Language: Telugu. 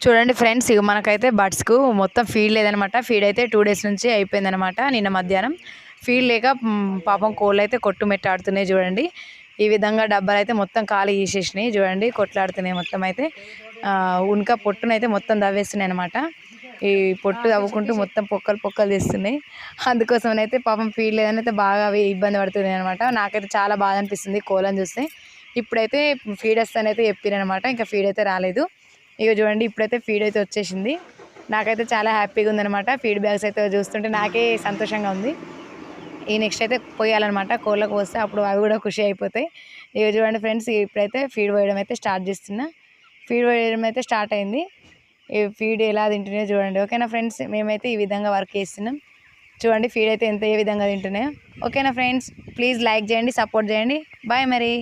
చూడండి ఫ్రెండ్స్ ఇక మనకైతే బర్డ్స్కు మొత్తం ఫీడ్ లేదనమాట. ఫీడ్ అయితే టూ డేస్ నుంచి అయిపోయిందనమాట నిన్న మధ్యాహ్నం. ఫీడ్ లేక పాపం కోళ్ళు అయితే కొట్టుమెట్టాడుతున్నాయి చూడండి. ఈ విధంగా డబ్బాలు అయితే మొత్తం ఖాళీ చేసేసినాయి చూడండి కొట్లాడుతున్నాయి మొత్తం అయితే. ఆ, ఉనక పొట్టునైతే మొత్తం దవ్వేస్తున్నాయి అనమాట ఈ పొట్టు తవ్వుకుంటూ మొత్తం పొక్కలు పొక్కలు తీస్తున్నాయి. అందుకోసం అయితే పాపం ఫీడ్ లేదని అయితే బాగా అవి ఇబ్బంది పడుతున్నాయి అనమాట నాకైతే చాలా బాధ అనిపిస్తుంది కోళ్ళని చూస్తే. ఇప్పుడైతే ఫీడ్ వస్తానైతే అయితే చెప్పిరనమాట. ఇంకా ఫీడ్ అయితే రాలేదు. ఇక చూడండి ఇప్పుడైతే ఫీడ్ అయితే వచ్చేసింది. నాకైతే చాలా హ్యాపీగా ఉందనమాట ఫీడ్బ్యాక్స్ అయితే చూస్తుంటే నాకే సంతోషంగా ఉంది. ఈ నెక్స్ట్ అయితే పోయాలన్నమాట కోళ్ళకు వస్తే అప్పుడు అవి కూడా ఖుషి అయిపోతాయి. ఇక చూడండి ఫ్రెండ్స్ ఇప్పుడైతే ఫీడ్ పోయడం అయితే స్టార్ట్ చేస్తున్నా. ఫీడ్ పోయడం అయితే స్టార్ట్ అయింది. ఈ ఫీడ్ ఎలా తింటున్నాయో చూడండి. ఓకేనా ఫ్రెండ్స్ మేమైతే ఈ విధంగా వర్క్ చేస్తున్నాం. చూడండి ఫీడ్ అయితే ఎంత ఏ విధంగా తింటున్నాయో. ఓకేనా ఫ్రెండ్స్ ప్లీజ్ లైక్ చేయండి సపోర్ట్ చేయండి. బాయ్ మరి.